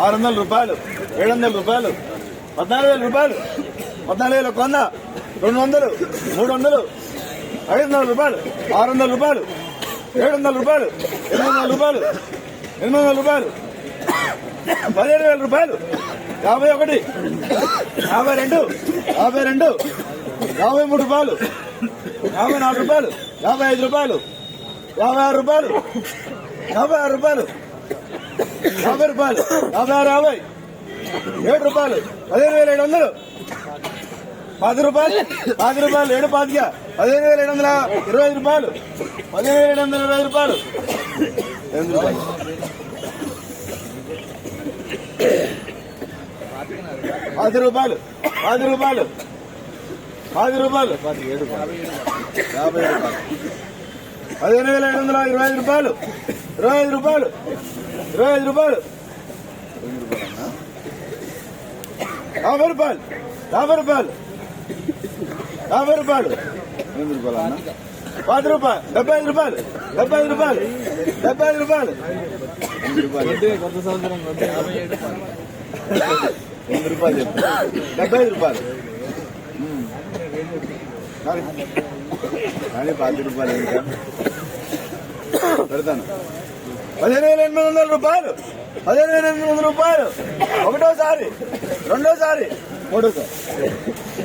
ఆరు వందల రూపాయలు ఏడు వందల రూపాయలు పద్నాలుగు వేల రూపాయలు పద్నాలుగు వేల కొంద వంద రెండు వందలు మూడు వందలు ఐదు వందల రూపాయలు ఆరు వందల రూపాయలు ఏడు వందల రూపాయలు ఎనిమిది వందల రూపాయలు ఎనిమిది వందల రూపాయలు పదిహేడు వేల రూపాయలు యాభై ఒకటి యాభై రెండు యాభై రెండు యాభై మూడు రూపాయలు యాభై నాలుగు రూపాయలు యాభై ఐదు రూపాయలు యాభై ఆరు రూపాయలు. యాభై ఆరు రూపాయలు. యాభై రూపాయలు. యాభై ఆరు యాభై. ఏడు రూపాయలు. పదిహేను వేల ఏడు వందలు. పది రూపాయలు. పది రూపాయలు. ఏడు పాతిక. పదిహేను వేల ఏడు వందల ఇరవై ఐదు రూపాయలు. పదిహేను వేల ఏడు వందల ఇరవై ఐదు రూపాయలు. ఎనిమిది రూపాయలు. పది రూపాయలు. పది రూపాయలు. పది రూపాయలు. పది ఏడు రూపాయలు. యాభై రూపాయలు. పదిహేను వేల ఏడు వందల ఇరవై ఐదు రూపాయలు ఇరవై ఐదు రూపాయలు ఇరవై ఐదు రూపాయలు యాభై రూపాయలు యాభై రూపాయలు యాభై రూపాయలు ఎనిమిది రూపాయలు అన్న పది రూపాయలు డెబ్బై ఐదు రూపాయలు డెబ్బై ఐదు రూపాయలు డెబ్బై ఐదు రూపాయలు ఎనిమిది రూపాయలు కొత్త సంవత్సరం ఎనిమిది రూపాయలు చెప్పు డెబ్బై ఐదు రూపాయలు ఉమ్. కానీ రూపాయలు ఇంకా. పెడతాను. పదిహేను వేల ఎనిమిది వందల రూపాయలు. పదిహేను వేల ఎనిమిది వందల రూపాయలు. ఒకటోసారి. రెండోసారి. మూడోసారి.